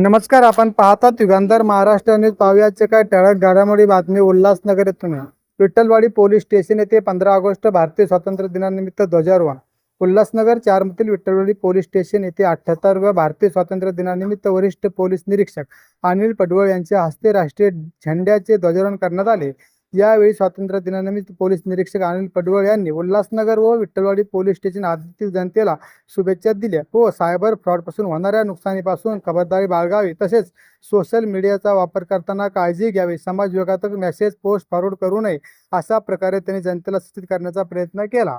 नमस्कार आपण पाहतात युगांधर महाराष्ट्र न्यूज. पाहूयाचे काय ठळक घडामोडी बातमी उल्हासनगर येथून. विठ्ठलवाडी पोलीस स्टेशन येथे पंधरा ऑगस्ट भारतीय स्वातंत्र्य दिनानिमित्त ध्वजारोहण. उल्हासनगर चारमधील विठ्ठलवाडी पोलीस स्टेशन येथे अठ्ठ्याहत्तरव्या भारतीय स्वातंत्र्य दिनानिमित्त वरिष्ठ पोलीस निरीक्षक अनिल पडवळ यांच्या हस्ते राष्ट्रीय झेंड्याचे ध्वजारोहण करण्यात आले. यावेळी स्वातंत्र्य दिनानिमित्त पोलीस निरीक्षक अनिल पडवळ यांनी उल्हासनगर व विठ्ठलवाडी पोलीस स्टेशन आदीतील जनतेला शुभेच्छा दिल्या. व सायबर फ्रॉडपासून होणाऱ्या नुकसानीपासून खबरदारी बाळगावी. तसेच सोशल मीडियाचा वापर करताना काळजी घ्यावी. समाज विभागातक मेसेज पोस्ट फॉरवर्ड करू नये अशा प्रकारे त्यांनी जनतेला सूचित करण्याचा प्रयत्न केला.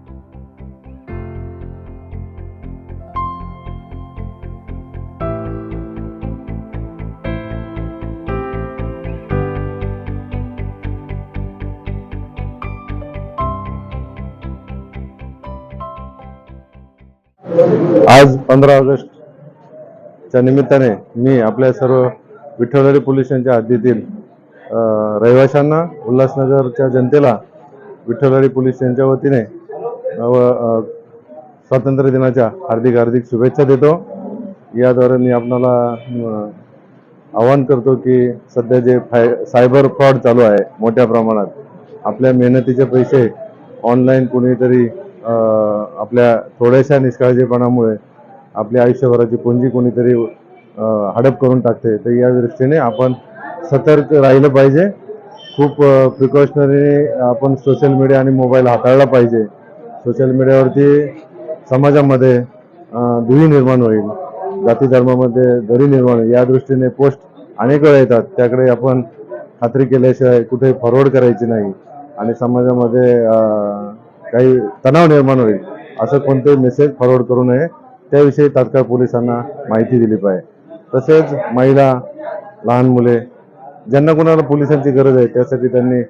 आज पंधरा ऑगस्टच्या निमित्ताने मी आपल्या सर्व विठ्ठलरी पोलिसांच्या हद्दीतील रहिवाशांना उल्हासनगरच्या जनतेला विठ्ठलरी पोलीस यांच्या वतीने व, स्वातंत्र्य दिनाच्या हार्दिक हार्दिक शुभेच्छा देतो. याद्वारे मी आपणाला आवाहन करतो की सध्या जे फाय सायबर फ्रॉड चालू आहे मोठ्या प्रमाणात आपल्या मेहनतीचे पैसे ऑनलाईन कोणीतरी आपल्या थोड्याशा निष्काळजीपणामुळे आपल्या आयुष्यभराची पुंजी कोणीतरी हडप करून टाकते. तर या दृष्टीने आपण सतर्क राहिलं पाहिजे. खूप प्रिकॉशनरी आपण सोशल मीडिया आणि मोबाईल हाताळला पाहिजे. सोशल मीडियावरती समाजामध्ये अ, दुही निर्माण होईल. जाती धर्मामध्ये दरी निर्माण होईल. या दृष्टीने पोस्ट अनेक वेळा येतात. त्याकडे आपण खात्री केल्याशिवाय कुठे फॉरवर्ड करायची नाही. आणि समाजामध्ये काही तणाव निर्माण होईल असं कोणते मेसेज फॉरवर्ड करू नये. त्याविषयी तात्काळ पोलिसांना माहिती दिली पाहिजे. तसेच महिला लहान मुले ज्यांना कोणाला पोलिसांची गरज आहे त्यासाठी त्यांनी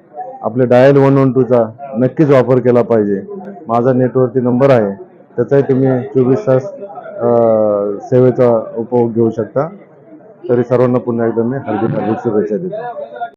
आपले डायल वन वन टूचा नक्कीच वापर केला पाहिजे. माझा नेटवरती नंबर आहे त्याचाही तुम्ही चोवीस तास सेवेचा उपभोग घेऊ शकता. तरी सर्वांना पुन्हा एकदा मी हार्दिक हार्दिक शुभेच्छा देतो.